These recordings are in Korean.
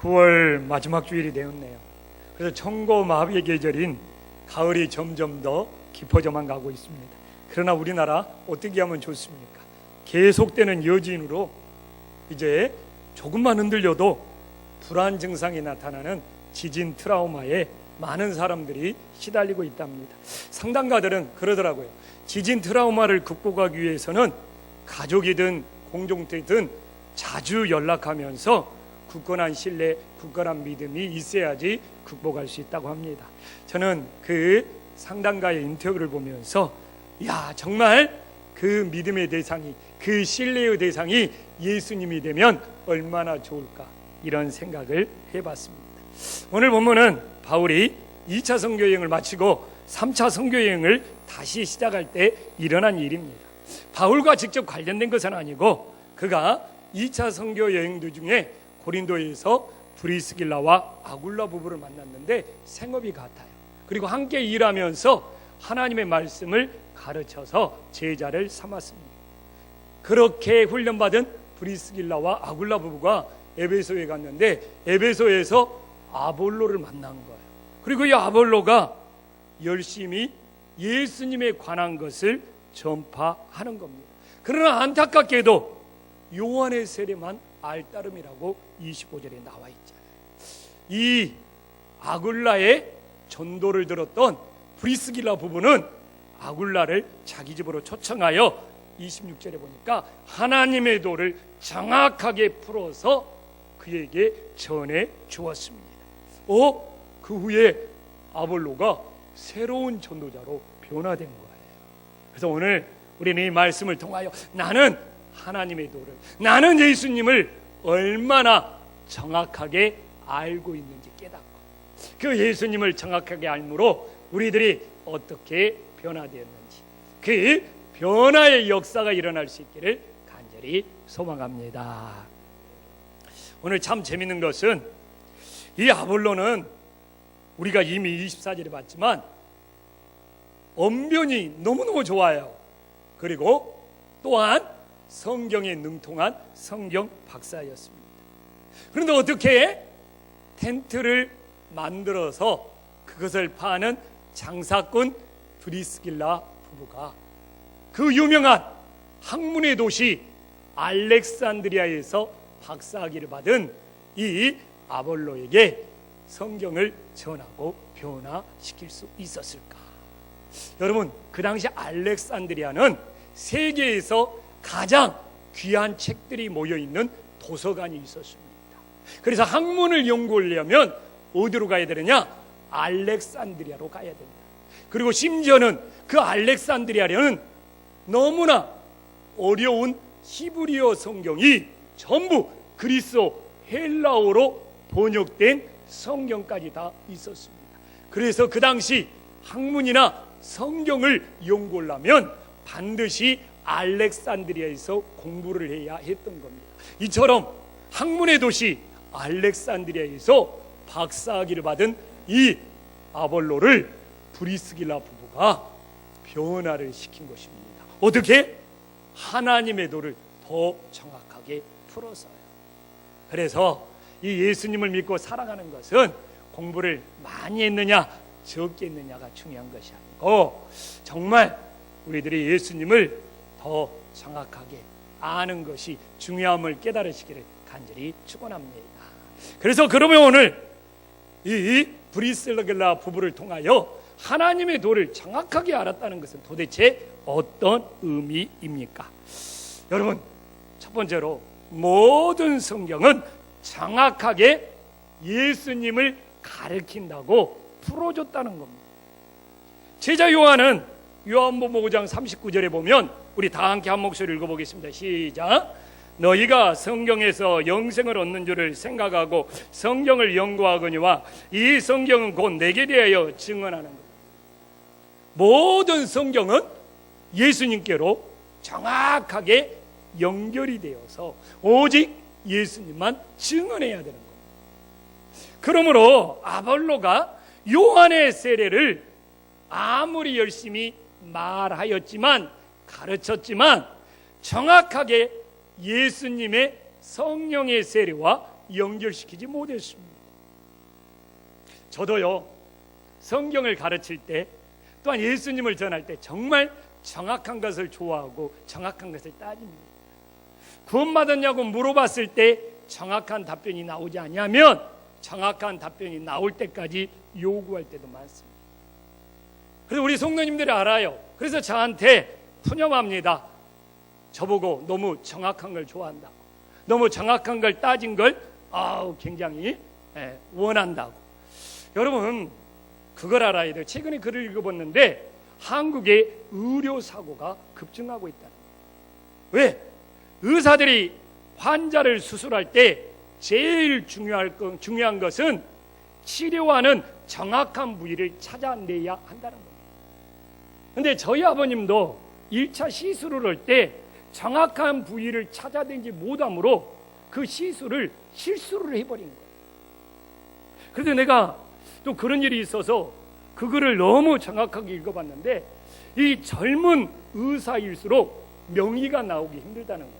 9월 마지막 주일이 되었네요. 그래서 청고 마비의 계절인 가을이 점점 더 깊어져만 가고 있습니다. 그러나 우리나라 어떻게 하면 좋습니까? 계속되는 여진으로 이제 조금만 흔들려도 불안 증상이 나타나는 지진 트라우마에 많은 사람들이 시달리고 있답니다. 상담가들은 그러더라고요. 지진 트라우마를 극복하기 위해서는 가족이든 공동체든 자주 연락하면서 굳건한 신뢰, 굳건한 믿음이 있어야지 극복할 수 있다고 합니다. 저는 그 상담가의 인터뷰를 보면서 야 정말 그 믿음의 대상이 그 신뢰의 대상이 예수님이 되면 얼마나 좋을까 이런 생각을 해봤습니다. 오늘 본문은 바울이 2차 선교 여행을 마치고 3차 선교 여행을 다시 시작할 때 일어난 일입니다. 바울과 직접 관련된 것은 아니고 그가 2차 선교 여행 도중에 고린도에서 브리스길라와 아굴라 부부를 만났는데 생업이 같아요. 그리고 함께 일하면서 하나님의 말씀을 가르쳐서 제자를 삼았습니다. 그렇게 훈련받은 브리스길라와 아굴라 부부가 에베소에 갔는데 에베소에서 아볼로를 만난 거예요. 그리고 이 아볼로가 열심히 예수님에 관한 것을 전파하는 겁니다. 그러나 안타깝게도 요한의 세례만 알 따름이라고 25절에 나와 있잖아요. 이 아굴라의 전도를 들었던 브리스길라 부부는 아굴라를 자기 집으로 초청하여 26절에 보니까 하나님의 도를 정확하게 풀어서 그에게 전해 주었습니다. 어? 그 후에 아볼로가 새로운 전도자로 변화된 거예요. 그래서 오늘 우리는 이 말씀을 통하여 나는 하나님의 도를 나는 예수님을 얼마나 정확하게 알고 있는지 깨닫고 그 예수님을 정확하게 알므로 우리들이 어떻게 변화되었는지 그 변화의 역사가 일어날 수 있기를 간절히 소망합니다. 오늘 참 재밌는 것은 이 아볼로는 우리가 이미 24절에 봤지만 언변이 너무너무 좋아요. 그리고 또한 성경에 능통한 성경 박사였습니다. 그런데 어떻게 텐트를 만들어서 그것을 파는 장사꾼 브리스길라 부부가 그 유명한 학문의 도시 알렉산드리아에서 박사학위를 받은 이 아볼로에게 성경을 전하고 변화시킬 수 있었을까? 여러분, 그 당시 알렉산드리아는 세계에서 가장 귀한 책들이 모여 있는 도서관이 있었습니다. 그래서 학문을 연구하려면 어디로 가야 되느냐? 알렉산드리아로 가야 된다. 그리고 심지어는 그 알렉산드리아는 너무나 어려운 히브리어 성경이 전부 그리스어 헬라어로 번역된 성경까지 다 있었습니다. 그래서 그 당시 학문이나 성경을 연구하려면 반드시 알렉산드리아에서 공부를 해야 했던 겁니다. 이처럼 학문의 도시 알렉산드리아에서 박사학위를 받은 이 아볼로를 브리스길라 부부가 변화를 시킨 것입니다. 어떻게? 하나님의 도를 더 정확하게 풀어서요. 그래서 이 예수님을 믿고 살아가는 것은 공부를 많이 했느냐 적게 했느냐가 중요한 것이 아니고 정말 우리들이 예수님을 더 정확하게 아는 것이 중요함을 깨달으시기를 간절히 축원합니다. 그래서 그러면 오늘 이 브리슬라겔라 부부를 통하여 하나님의 도를 정확하게 알았다는 것은 도대체 어떤 의미입니까? 여러분, 첫 번째로 모든 성경은 정확하게 예수님을 가르친다고 풀어줬다는 겁니다. 제자 요한은 요한복음 5장 39절에 보면 우리 다 함께 한 목소리 읽어보겠습니다. 시작. 너희가 성경에서 영생을 얻는 줄을 생각하고 성경을 연구하거니와 이 성경은 곧 내게 대하여 증언하는 것. 모든 성경은 예수님께로 정확하게 연결이 되어서 오직 예수님만 증언해야 되는 겁니다. 그러므로 아볼로가 요한의 세례를 아무리 열심히 말하였지만 가르쳤지만 정확하게 예수님의 성령의 세례와 연결시키지 못했습니다. 저도요 성경을 가르칠 때 또한 예수님을 전할 때 정말 정확한 것을 좋아하고 정확한 것을 따집니다. 구원받았냐고 물어봤을 때 정확한 답변이 나오지 않냐면 정확한 답변이 나올 때까지 요구할 때도 많습니다. 그래서 우리 성도님들이 알아요. 그래서 저한테 푸념합니다. 저보고 너무 정확한 걸 좋아한다고. 너무 정확한 걸 따진 걸 아우 굉장히 예, 원한다고. 여러분 그걸 알아야 돼요. 최근에 글을 읽어봤는데 한국의 의료 사고가 급증하고 있다는 거예요. 왜? 의사들이 환자를 수술할 때 제일 중요할 것, 중요한 것은 치료하는 정확한 부위를 찾아내야 한다는 겁니다. 근데 저희 아버님도 1차 시술을 할 때 정확한 부위를 찾아내지 못함으로 그 시술을 실수를 해버린 거예요. 그래서 내가 또 그런 일이 있어서 그 글을 너무 정확하게 읽어봤는데 이 젊은 의사일수록 명의가 나오기 힘들다는 거예요.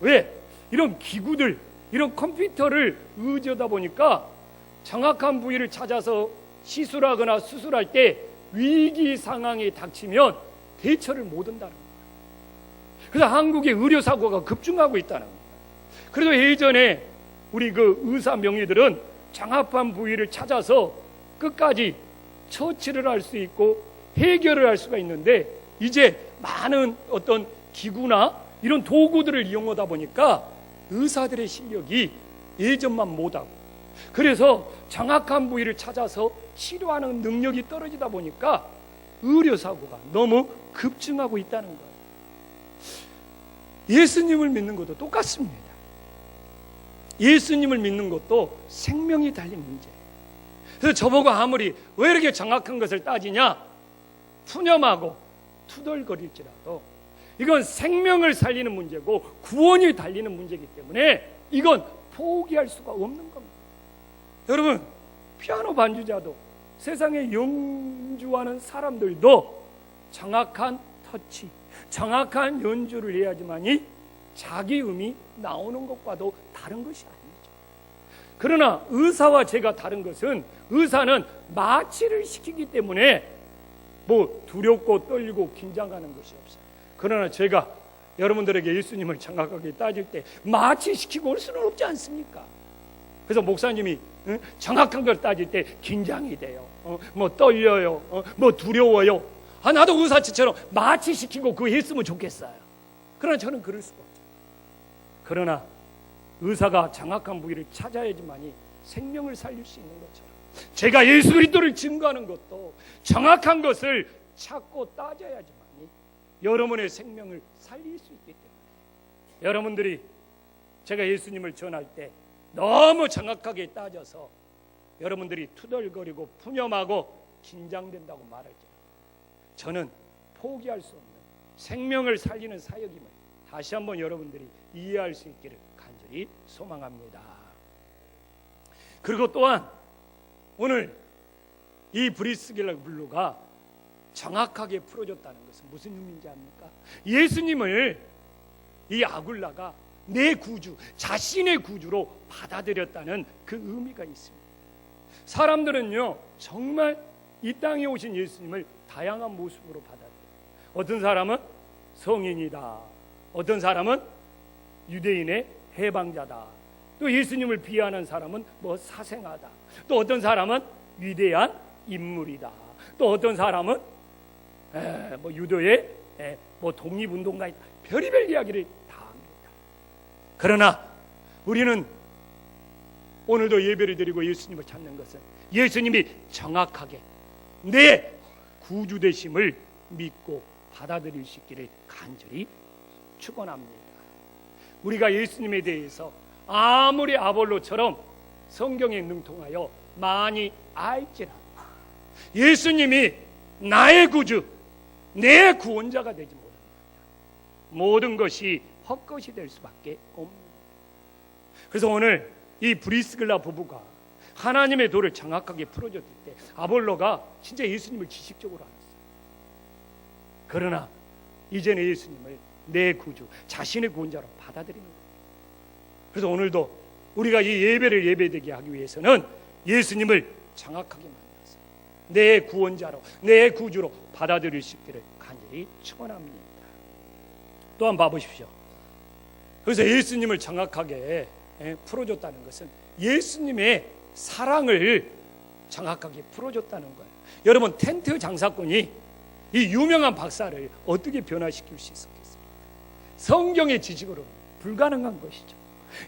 왜? 이런 기구들, 이런 컴퓨터를 의지하다 보니까 정확한 부위를 찾아서 시술하거나 수술할 때 위기 상황이 닥치면 대처를 못 한다는 거예요. 그래서 한국의 의료 사고가 급증하고 있다는 겁니다. 그래도 예전에 우리 그 의사 명의들은 정확한 부위를 찾아서 끝까지 처치를 할 수 있고 해결을 할 수가 있는데 이제 많은 어떤 기구나 이런 도구들을 이용하다 보니까 의사들의 실력이 예전만 못하고 그래서 정확한 부위를 찾아서 치료하는 능력이 떨어지다 보니까 의료 사고가 너무 급증하고 있다는 거예요. 예수님을 믿는 것도 똑같습니다. 예수님을 믿는 것도 생명이 달린 문제예요. 그래서 저보고 아무리 왜 이렇게 정확한 것을 따지냐 푸념하고 투덜거릴지라도 이건 생명을 살리는 문제고 구원이 달리는 문제이기 때문에 이건 포기할 수가 없는 겁니다. 여러분 피아노 반주자도 세상에 연주하는 사람들도 정확한 터치, 정확한 연주를 해야지만이 자기 음이 나오는 것과도 다른 것이 아니죠. 그러나 의사와 제가 다른 것은 의사는 마취를 시키기 때문에 뭐 두렵고 떨리고 긴장하는 것이 없어요. 그러나 제가 여러분들에게 예수님을 정확하게 따질 때 마취시키고 올 수는 없지 않습니까? 그래서 목사님이 응? 정확한 걸 따질 때 긴장이 돼요. 어? 뭐 떨려요. 어? 뭐 두려워요. 아 나도 의사처럼 마취시키고 그 했으면 좋겠어요. 그러나 저는 그럴 수가 없죠. 그러나 의사가 정확한 부위를 찾아야지만이 생명을 살릴 수 있는 것처럼 제가 예수 그리스도를 증거하는 것도 정확한 것을 찾고 따져야지만이 여러분의 생명을 살릴 수 있기 때문에 여러분들이 제가 예수님을 전할 때 너무 정확하게 따져서 여러분들이 투덜거리고 푸념하고 긴장된다고 말할지 저는 포기할 수 없는 생명을 살리는 사역임을 다시 한번 여러분들이 이해할 수 있기를 간절히 소망합니다. 그리고 또한 오늘 이 브리스길라 블루가 정확하게 풀어줬다는 것은 무슨 의미인지 압니까? 예수님을 이 아굴라가 내 구주, 자신의 구주로 받아들였다는 그 의미가 있습니다. 사람들은요, 정말 이 땅에 오신 예수님을 다양한 모습으로 받아들여요. 어떤 사람은 성인이다. 어떤 사람은 유대인의 해방자다. 또 예수님을 비하하는 사람은 뭐 사생하다. 또 어떤 사람은 위대한 인물이다. 또 어떤 사람은 에, 뭐 유도의 에, 뭐 독립운동가이다. 별의별 이야기를 다 합니다. 그러나 우리는 오늘도 예배를 드리고 예수님을 찾는 것은 예수님이 정확하게 내 구주 되심을 믿고 받아들일 수 있기를 간절히 축원합니다. 우리가 예수님에 대해서 아무리 아볼로처럼 성경에 능통하여 많이 알지라도 예수님이 나의 구주, 내 구원자가 되지 못합니다. 모든 것이 헛것이 될 수밖에 없습니다. 그래서 오늘 이 브리스글라 부부가 하나님의 도를 정확하게 풀어줬을 때 아볼로가 진짜 예수님을 지식적으로 알았어요. 그러나 이제는 예수님을 내 구주, 자신의 구원자로 받아들이는 거예요. 그래서 오늘도 우리가 이 예배를 예배되게 하기 위해서는 예수님을 정확하게 만나서 내 구원자로 내 구주로 받아들일 수 있기를 간절히 축원합니다. 또한 봐보십시오. 그래서 예수님을 정확하게 예, 풀어줬다는 것은 예수님의 사랑을 정확하게 풀어줬다는 거예요. 여러분 텐트 장사꾼이 이 유명한 박사를 어떻게 변화시킬 수 있었겠습니까? 성경의 지식으로 불가능한 것이죠.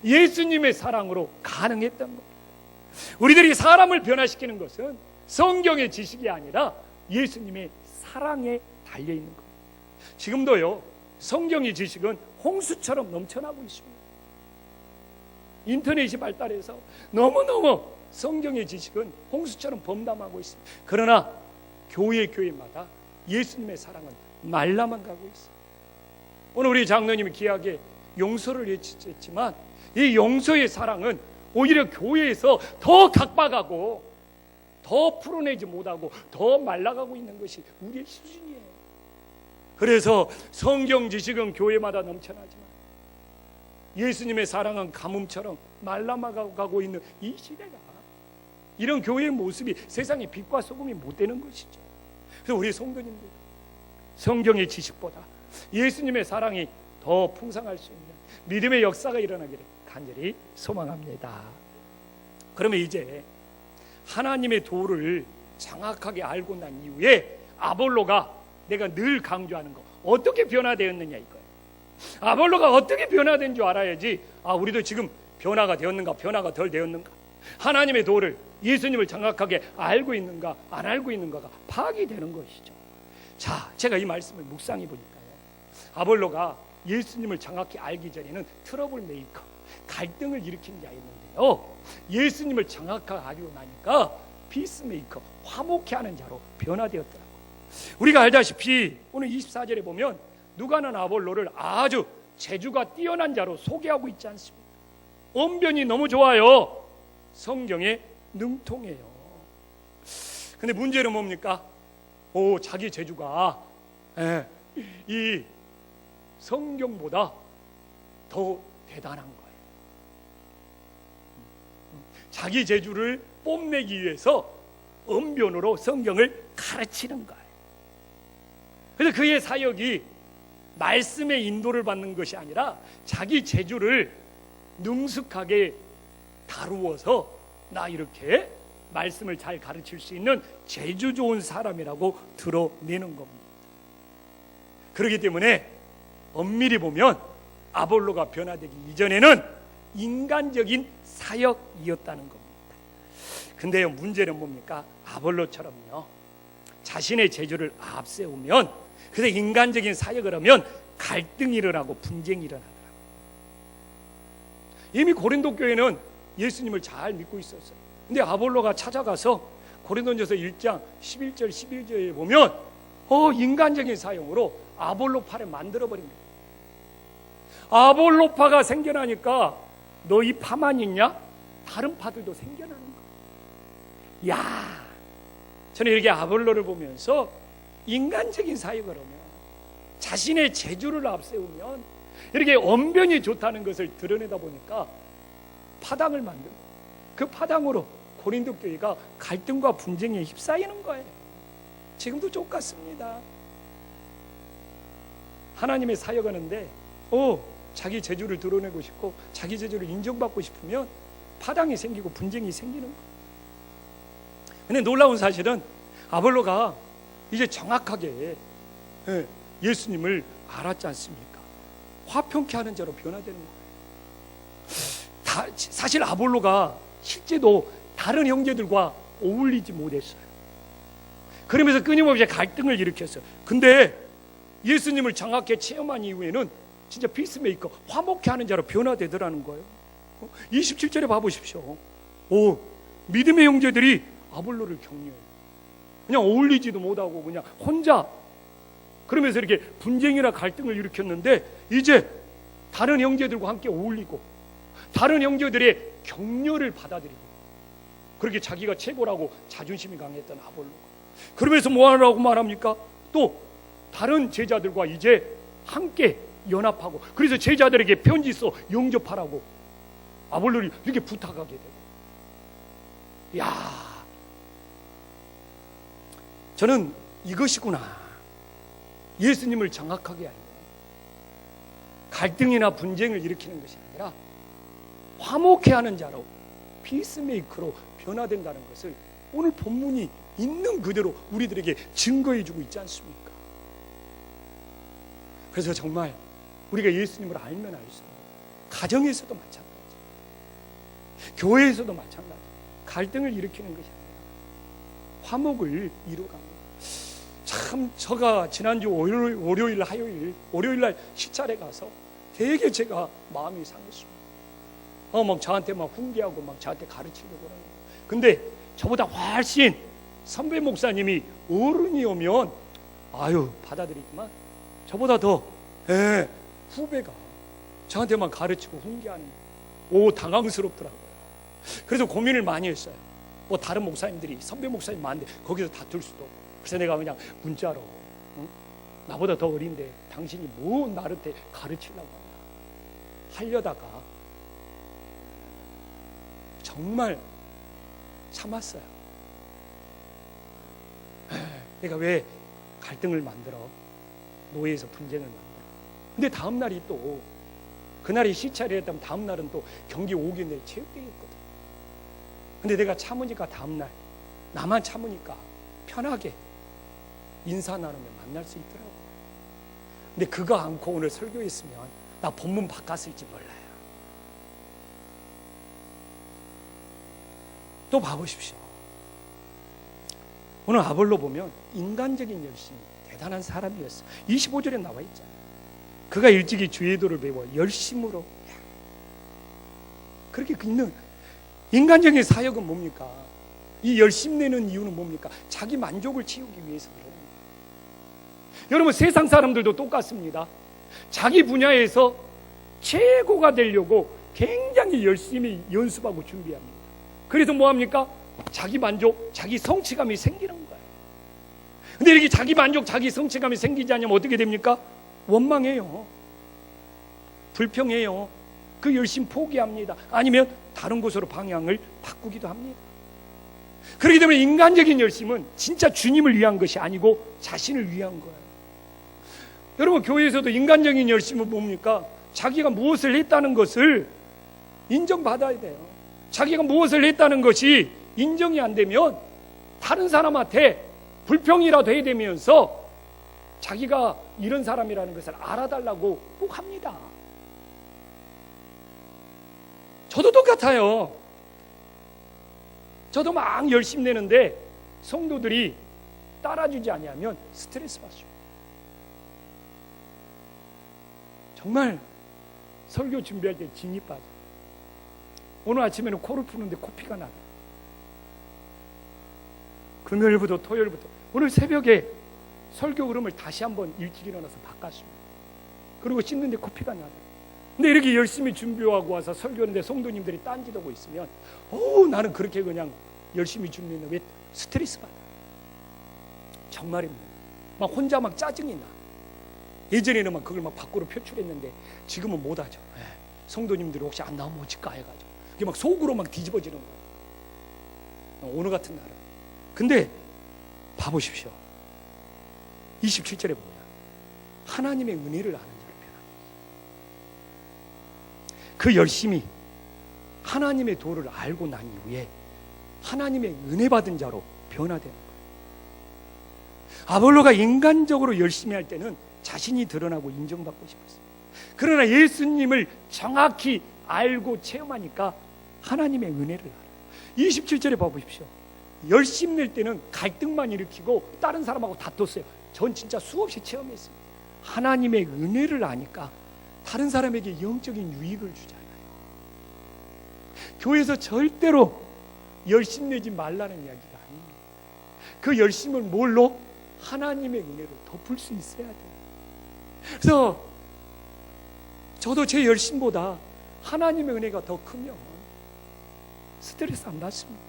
예수님의 사랑으로 가능했던 겁니다. 우리들이 사람을 변화시키는 것은 성경의 지식이 아니라 예수님의 사랑에 달려 있는 겁니다. 지금도요 성경의 지식은 홍수처럼 넘쳐나고 있습니다. 인터넷이 발달해서 너무너무 성경의 지식은 홍수처럼 범람하고 있습니다. 그러나 교회 교회마다 예수님의 사랑은 말라만 가고 있습니다. 오늘 우리 장로님이 귀하게 용서를 외치지만 이 용서의 사랑은 오히려 교회에서 더 각박하고 더 풀어내지 못하고 더 말라가고 있는 것이 우리의 수준이에요. 그래서 성경 지식은 교회마다 넘쳐나지만 예수님의 사랑은 가뭄처럼 말라가고 있는 이 시대가 이런 교회의 모습이 세상의 빛과 소금이 못 되는 것이죠. 그래서 우리 성도님들 성경의 지식보다 예수님의 사랑이 더 풍성할 수 있는 믿음의 역사가 일어나기를 간절히 소망합니다. 그러면 이제 하나님의 도를 정확하게 알고 난 이후에 아볼로가 내가 늘 강조하는 거 어떻게 변화되었느냐 이거예요. 아볼로가 어떻게 변화된 줄 알아야지 아 우리도 지금 변화가 되었는가 변화가 덜 되었는가 하나님의 도를 예수님을 정확하게 알고 있는가 안 알고 있는가가 파악이 되는 것이죠. 자, 제가 이 말씀을 묵상해 보니까요. 아볼로가 예수님을 정확히 알기 전에는 트러블 메이커, 갈등을 일으킨 자였는데요. 예수님을 정확하게 알고 나니까 피스 메이커, 화목케 하는 자로 변화되었더라고요. 우리가 알다시피 오늘 24절에 보면 누가는 아볼로를 아주 재주가 뛰어난 자로 소개하고 있지 않습니까? 언변이 너무 좋아요. 성경에 능통해요. 근데 문제는 뭡니까? 오, 자기 재주가 예, 이 성경보다 더 대단한 거예요. 자기 재주를 뽐내기 위해서 언변으로 성경을 가르치는 거예요. 그래서 그의 사역이 말씀의 인도를 받는 것이 아니라 자기 재주를 능숙하게 다루어서 나 이렇게 말씀을 잘 가르칠 수 있는 재주 좋은 사람이라고 드러내는 겁니다. 그렇기 때문에 엄밀히 보면 아볼로가 변화되기 이전에는 인간적인 사역이었다는 겁니다. 근데요 문제는 뭡니까? 아볼로처럼요 자신의 재주를 앞세우면 그래서 인간적인 사역을 하면 갈등이 일어나고 분쟁이 일어나더라고요. 이미 고린도 교회는 예수님을 잘 믿고 있었어요. 근데 아볼로가 찾아가서 고린도전서 1장 11절 11절에 보면 어 인간적인 사용으로 아볼로 파를 만들어 버린 거예요. 아볼로 파가 생겨나니까 너이 파만 있냐? 다른 파들도 생겨나는 거야. 야, 저는 이렇게 아볼로를 보면서 인간적인 사역을 하면 자신의 재주를 앞세우면 이렇게 언변이 좋다는 것을 드러내다 보니까 파당을 만들고 그 파당으로 고린도 교회가 갈등과 분쟁에 휩싸이는 거예요. 지금도 똑같습니다. 하나님의 사역하는데 오 자기 재주를 드러내고 싶고 자기 재주를 인정받고 싶으면 파당이 생기고 분쟁이 생기는 거예요. 근데 놀라운 사실은 아볼로가 이제 정확하게 예, 예수님을 알았지 않습니까? 화평케 하는 자로 변화되는 거예요. 다, 사실 아볼로가 실제도 다른 형제들과 어울리지 못했어요. 그러면서 끊임없이 갈등을 일으켰어요. 근데 예수님을 정확히 체험한 이후에는 진짜 피스메이커, 화목케 하는 자로 변화되더라는 거예요. 27절에 봐보십시오. 오, 믿음의 형제들이 아볼로를 격려해요. 그냥 어울리지도 못하고 그냥 혼자 그러면서 이렇게 분쟁이나 갈등을 일으켰는데 이제 다른 형제들과 함께 어울리고 다른 형제들의 격려를 받아들이고 그렇게 자기가 최고라고 자존심이 강했던 아볼로가 그러면서 뭐 하라고 말합니까? 또 다른 제자들과 이제 함께 연합하고 그래서 제자들에게 편지 써 영접하라고 아볼로를 이렇게 부탁하게 되고. 야, 저는 이것이구나. 예수님을 정확하게 알면 갈등이나 분쟁을 일으키는 것이 아니라 화목해 하는 자로 피스메이커로 변화된다는 것을 오늘 본문이 있는 그대로 우리들에게 증거해 주고 있지 않습니까? 그래서 정말 우리가 예수님을 알면 알수록 가정에서도 마찬가지, 교회에서도 마찬가지, 갈등을 일으키는 것이 아니라 화목을 이루어갑니다. 참 저가 지난주 월요일, 월요일 화요일 월요일 날 시찰에 가서 되게 제가 마음이 상했습니다. 어, 막 저한테 막 훈계하고 막 저한테 가르치려고 그러는 거예요. 근데 저보다 훨씬 선배 목사님이 어른이 오면 아유 받아들이지만 저보다 더 예, 후배가 저한테만 가르치고 훈계하는 오 당황스럽더라고요. 그래서 고민을 많이 했어요. 뭐 다른 목사님들이 선배 목사님 많은데 거기서 다툴 수도 없고 그래서 내가 그냥 문자로 응? 나보다 더 어린데 당신이 뭐 나한테 가르치려고 하냐 하려다가 정말 참았어요. 내가 왜 갈등을 만들어 노예에서 분쟁을 만들어? 근데 다음 날이 또 그날이 시찰이었다면 다음 날은 또 경기 5기 내 체육대회였거든. 근데 내가 참으니까 다음 날 나만 참으니까 편하게 인사 나누며 만날 수 있더라고. 근데 그거 않고 오늘 설교했으면 나 본문 바꿨을지 몰라요. 또 봐보십시오. 오늘 아볼로 보면 인간적인 열심이 대단한 사람이었어요. 25절에 나와 있잖아요. 그가 일찍이 주의 도를 배워 열심으로 그렇게 있는 인간적인 사역은 뭡니까? 이 열심 내는 이유는 뭡니까? 자기 만족을 채우기 위해서 거예요. 여러분 세상 사람들도 똑같습니다. 자기 분야에서 최고가 되려고 굉장히 열심히 연습하고 준비합니다. 그래서 뭐 합니까? 자기 만족, 자기 성취감이 생기는 거예요. 근데 이렇게 자기 만족, 자기 성취감이 생기지 않으면 어떻게 됩니까? 원망해요. 불평해요. 그 열심 포기합니다. 아니면 다른 곳으로 방향을 바꾸기도 합니다. 그렇기 때문에 인간적인 열심은 진짜 주님을 위한 것이 아니고 자신을 위한 거예요. 여러분 교회에서도 인간적인 열심은 뭡니까? 자기가 무엇을 했다는 것을 인정받아야 돼요. 자기가 무엇을 했다는 것이 인정이 안 되면 다른 사람한테 불평이라도 해야 되면서 자기가 이런 사람이라는 것을 알아달라고 꼭 합니다. 저도 똑같아요. 저도 막 열심히 내는데 성도들이 따라주지 아니하면 스트레스 받죠. 정말 설교 준비할 때 진이 빠져. 오늘 아침에는 코를 푸는데 코피가 나다. 금요일부터 토요일부터 오늘 새벽에 설교 흐름을 다시 한번 일찍 일어나서 바꿨습니다. 그리고 씻는데 코피가 나다. 근데 이렇게 열심히 준비하고 와서 설교하는데 성도님들이 딴짓하고 있으면 어 나는 그렇게 그냥 열심히 준비했는데 왜 스트레스 받아? 정말입니다. 막 혼자 막 짜증이 나. 예전에는 막 그걸 막 밖으로 표출했는데 지금은 못하죠. 예. 성도님들이 혹시 안 나오면 어찌까 해가지고 이게 막 속으로 막 뒤집어지는 거예요. 오늘 같은 날은. 근데 봐보십시오. 27절에 보면 하나님의 은혜를 아는 자로 변합니다. 그 열심히 하나님의 도를 알고 난 이후에 하나님의 은혜 받은 자로 변화되는 거예요. 아볼로가 인간적으로 열심히 할 때는 자신이 드러나고 인정받고 싶었어요. 그러나 예수님을 정확히 알고 체험하니까 하나님의 은혜를 알아요. 27절에 봐보십시오. 열심 낼 때는 갈등만 일으키고 다른 사람하고 다퉜어요. 전 진짜 수없이 체험했습니다. 하나님의 은혜를 아니까 다른 사람에게 영적인 유익을 주잖아요. 교회에서 절대로 열심 내지 말라는 이야기가 아닙니다. 그 열심을 뭘로? 하나님의 은혜로 덮을 수 있어야 돼요. 그래서 저도 제 열심보다 하나님의 은혜가 더 크면 스트레스 안 받습니다.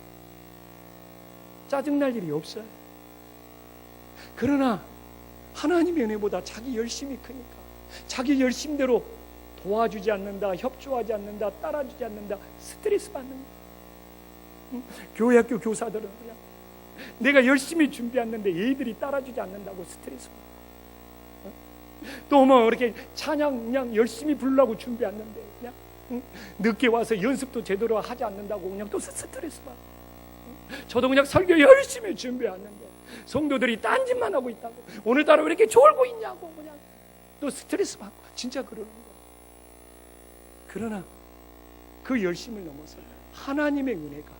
짜증날 일이 없어요. 그러나 하나님의 은혜보다 자기 열심이 크니까 자기 열심대로 도와주지 않는다, 협조하지 않는다, 따라주지 않는다, 스트레스 받는 거야. 응? 교회 학교 교사들은 그냥 내가 열심히 준비했는데 얘들이 따라주지 않는다고 스트레스 받고 또뭐 이렇게 찬양 그냥 열심히 부르려고 준비했는데 응? 늦게 와서 연습도 제대로 하지 않는다고 그냥 또 스트레스 받고 응? 저도 그냥 설교 열심히 준비했는데 성도들이 딴짓만 하고 있다고 오늘따라 왜 이렇게 졸고 있냐고 그냥 또 스트레스 받고 진짜 그러는 거야 그러나 그 열심을 넘어서 하나님의 은혜가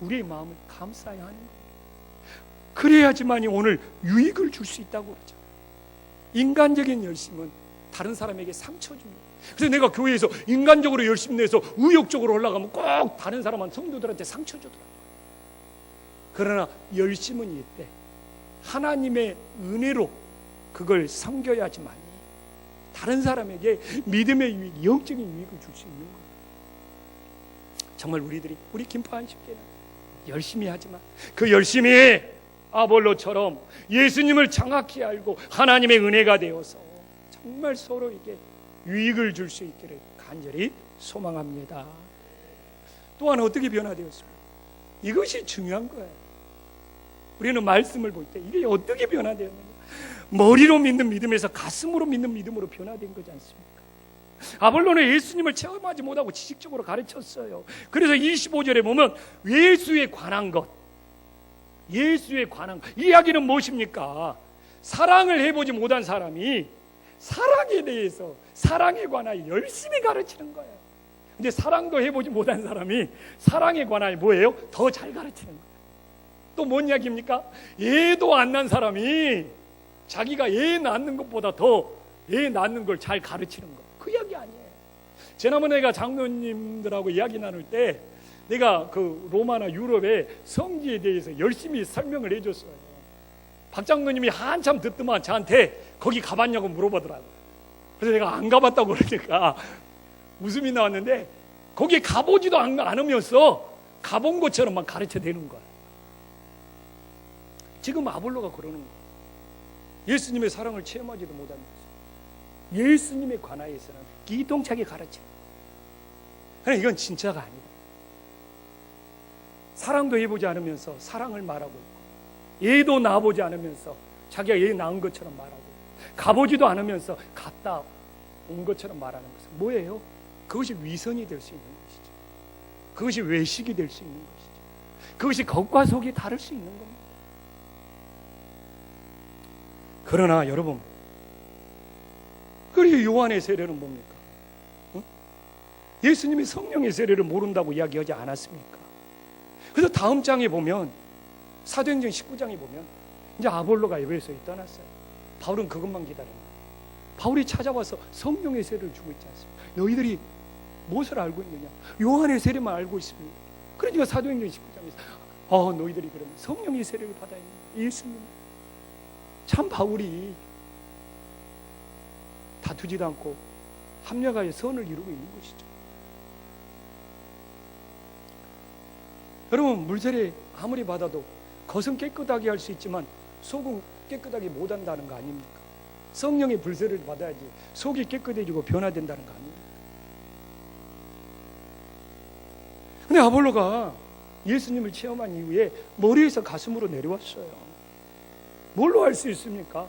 우리의 마음을 감싸야 하는 거예요. 그래야지만이 오늘 유익을 줄 수 있다고 그러죠. 인간적인 열심은 다른 사람에게 상처 줍니다. 그래서 내가 교회에서 인간적으로 열심 내서 의욕적으로 올라가면 꼭 다른 사람한 성도들한테 상처 주더라고요. 그러나 열심은 이때 하나님의 은혜로 그걸 섬겨야지만이 다른 사람에게 믿음의 유익, 영적인 유익을 줄 수 있는 거예요. 정말 우리들이 우리 김포한 십계는 열심히 하지만 그 열심이 아볼로처럼 예수님을 정확히 알고 하나님의 은혜가 되어서 정말 서로에게 유익을 줄 수 있기를 간절히 소망합니다. 또한 어떻게 변화되었습니까? 이것이 중요한 거예요. 우리는 말씀을 볼 때 이게 어떻게 변화되었느냐? 머리로 믿는 믿음에서 가슴으로 믿는 믿음으로 변화된 거지 않습니까? 아볼로는 예수님을 체험하지 못하고 지식적으로 가르쳤어요. 그래서 25절에 보면 예수에 관한 것, 예수에 관한 것. 이 이야기는 무엇입니까? 사랑을 해보지 못한 사람이 사랑에 대해서 사랑에 관하여 열심히 가르치는 거예요. 근데 사랑도 해보지 못한 사람이 사랑에 관하여 뭐예요? 더 잘 가르치는 거예요. 또 뭔 이야기입니까? 애도 안 난 사람이 자기가 애 낳는 것보다 더 애 낳는 걸 잘 가르치는 거. 그 이야기 아니에요. 지난번에 내가 장로님들하고 이야기 나눌 때 내가 그 로마나 유럽의 성지에 대해서 열심히 설명을 해줬어요. 박 장로님이 한참 듣더만 저한테 거기 가봤냐고 물어보더라고요. 그래서 내가 안 가봤다고 그러니까 웃음이 나왔는데 거기 가보지도 않- 않으면서 가본 것처럼만 가르쳐 대는 거야. 지금 아볼로가 그러는 거야. 예수님의 사랑을 체험하지도 못하면서 예수님에 관하여서는 기동차게 가르치는. 그러나 이건 진짜가 아니다. 사랑도 해보지 않으면서 사랑을 말하고 있고 얘도 낳아보지 않으면서 자기가 얘 낳은 것처럼 말하고 가보지도 않으면서 갔다 온 것처럼 말하는 것은 뭐예요? 그것이 위선이 될 수 있는 것이죠. 그것이 외식이 될 수 있는 것이죠. 그것이 겉과 속이 다를 수 있는 겁니다. 그러나 여러분, 그리고 요한의 세례는 뭡니까? 어? 예수님이 성령의 세례를 모른다고 이야기하지 않았습니까? 그래서 다음 장에 보면 사도행전 19장에 보면 이제 아볼로가 에베소에 떠났어요. 바울은 그것만 기다리는 거예요. 바울이 찾아와서 성령의 세례를 주고 있지 않습니까? 너희들이 무엇을 알고 있느냐? 요한의 세례만 알고 있습니다. 그러니까 사도행전 19장에서 어 너희들이 그러면 성령의 세례를 받아야 돼. 예수님 참 바울이 다투지도 않고 합력하여 선을 이루고 있는 것이죠. 여러분 물세례 아무리 받아도 겉은 깨끗하게 할 수 있지만 속은 깨끗하게 못한다는 거 아닙니까? 성령의 불세를 받아야지 속이 깨끗해지고 변화된다는 거 아닙니까? 근데 아볼로가 예수님을 체험한 이후에 머리에서 가슴으로 내려왔어요. 뭘로 알 수 있습니까?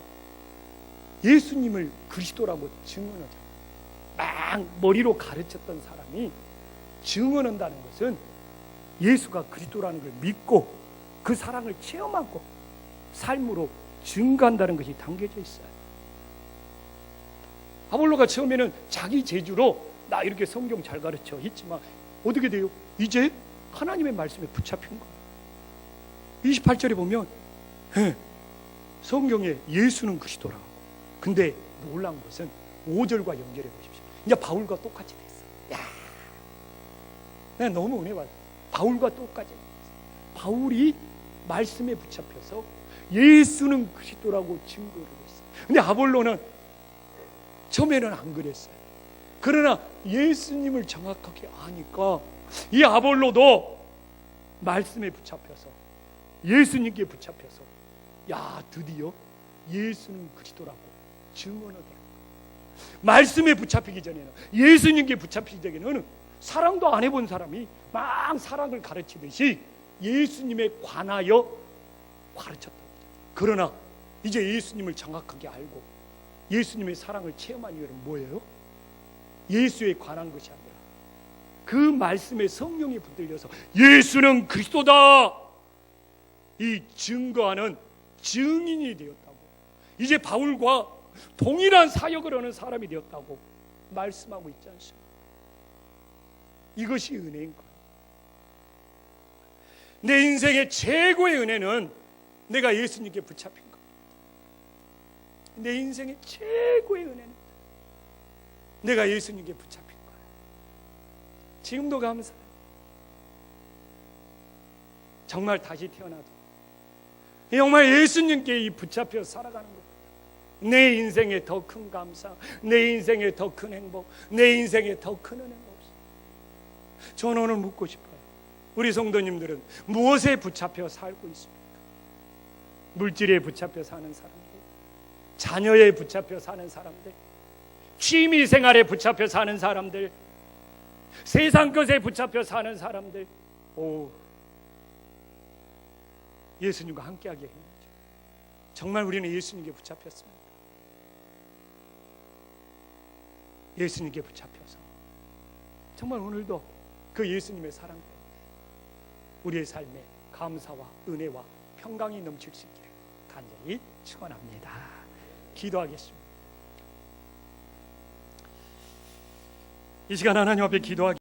예수님을 그리스도라고 증언하자. 막 머리로 가르쳤던 사람이 증언한다는 것은 예수가 그리스도라는 걸 믿고 그 사랑을 체험하고 삶으로 증거한다는 것이 담겨져 있어요. 아볼로가 처음에는 자기 재주로 나 이렇게 성경 잘 가르쳐 했지만 어떻게 돼요? 이제 하나님의 말씀에 붙잡힌 거예요. 28절에 보면 예, 성경에 예수는 그리스도라고. 근데 놀라운 것은 5절과 연결해 보십시오. 이제 바울과 똑같이 됐어. 야, 내가 너무 은혜 받아. 바울과 똑같이 됐어. 바울이 말씀에 붙잡혀서 예수는 그리스도라고 증거를 했어. 근데 아볼로는 처음에는 안 그랬어요. 그러나 예수님을 정확하게 아니까 이 아볼로도 말씀에 붙잡혀서 예수님께 붙잡혀서 야 드디어 예수는 그리스도라고 증언을 거예요. 말씀에 붙잡히기 전에는 예수님께 붙잡히기 전에는 사랑도 안 해본 사람이 막 사랑을 가르치듯이 예수님에 관하여 가르쳤다. 그러나 이제 예수님을 정확하게 알고 예수님의 사랑을 체험한 이유는 뭐예요? 예수에 관한 것이 아니라 그 말씀에 성령이 붙들려서 예수는 그리스도다 이 증거하는 증인이 되었다고 이제 바울과 동일한 사역을 하는 사람이 되었다고 말씀하고 있지 않습니까? 이것이 은혜인 거예요. 내 인생의 최고의 은혜는 내가 예수님께 붙잡힌 겁니다. 내 인생의 최고의 은혜는 내가 예수님께 붙잡힌 거예요. 지금도 감사해요. 정말 다시 태어나도 정말 예수님께 이 붙잡혀 살아가는 겁니다. 내 인생에 더 큰 감사, 내 인생에 더 큰 행복, 내 인생에 더 큰 은혜가 없어요. 저는 오늘 묻고 싶어요. 우리 성도님들은 무엇에 붙잡혀 살고 있습니까? 물질에 붙잡혀 사는 사람들, 자녀에 붙잡혀 사는 사람들, 취미 생활에 붙잡혀 사는 사람들, 세상 것에 붙잡혀 사는 사람들, 오, 예수님과 함께하게 해야죠. 정말 우리는 예수님께 붙잡혔습니다. 예수님께 붙잡혀서 정말 오늘도 그 예수님의 사랑 때문에 우리의 삶에 감사와 은혜와 평강이 넘칠 수 있기를 간절히 축원합니다. 기도하겠습니다. 이 시간 하나님 앞에 기도하기